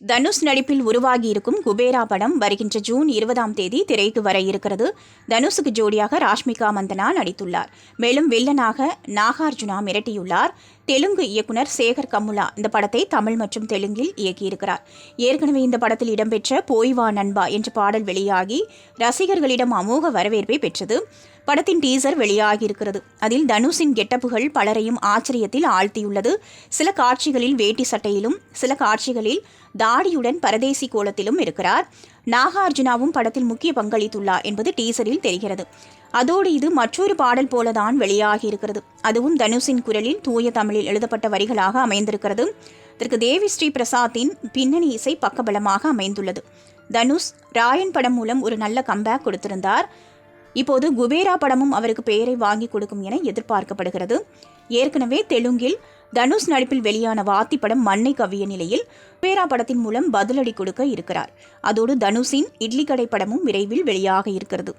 தனுஷ் நடிப்பில் உருவாகியிருக்கும் குபேரா படம் வருகின்ற ஜூன் இருபதாம் தேதி திரைக்கு வர இருக்கிறது. தனுஷுக்கு ஜோடியாக ராஷ்மிகா மந்தனா நடித்துள்ளார். மேலும் வில்லனாக நாகார்ஜுனா மிரட்டியுள்ளார். தெலுங்கு இயக்குனர் சேகர் கமுலா இந்த படத்தை தமிழ் மற்றும் தெலுங்கில் இயக்கியிருக்கிறார். ஏற்கனவே இந்த படத்தில் இடம்பெற்ற போய் வா நண்பா என்ற பாடல் வெளியாகி ரசிகர்களிடம் அமோக வரவேற்பை பெற்றது. படத்தின் டீசர் வெளியாகியிருக்கிறது. அதில் தனுஷின் கெட்டப்புகள் பலரையும் ஆச்சரியத்தில் ஆழ்த்தியுள்ளது. சில காட்சிகளில் வேட்டி சட்டையிலும் சில காட்சிகளில் தாடியுடன் பரதேசி கோலத்திலும் இருக்கிறார். நாகார்ஜுனாவும் படத்தில் முக்கிய பங்களித்துள்ளார் என்பது டீசரில் தெரிகிறது. அதோடு இது மற்றொரு பாடல் போலதான் வெளியாகியிருக்கிறது. அதுவும் தனுஷின் குரலில் தூய தமிழில் எழுதப்பட்ட வரிகளாக அமைந்திருக்கிறது. இதற்கு தேவி ஸ்ரீ பிரசாத்தின் பின்னணி இசை பக்கபலமாக அமைந்துள்ளது. தனுஷ் ராயன் படம் மூலம் ஒரு நல்ல கம்பேக் கொடுத்திருந்தார். இப்போது குபேரா படமும் அவருக்கு பெயரை வாங்கி கொடுக்கும் என எதிர்பார்க்கப்படுகிறது. ஏற்கனவே தெலுங்கில் தனுஷ் நடிப்பில் வெளியான வாத்தி படம் மண்ணை கவிய நிலையில் குபேரா படத்தின் மூலம் பதிலடி கொடுக்க இருக்கிறார். அதோடு தனுஷின் இட்லி கடை படமும் விரைவில் வெளியாக இருக்கிறது.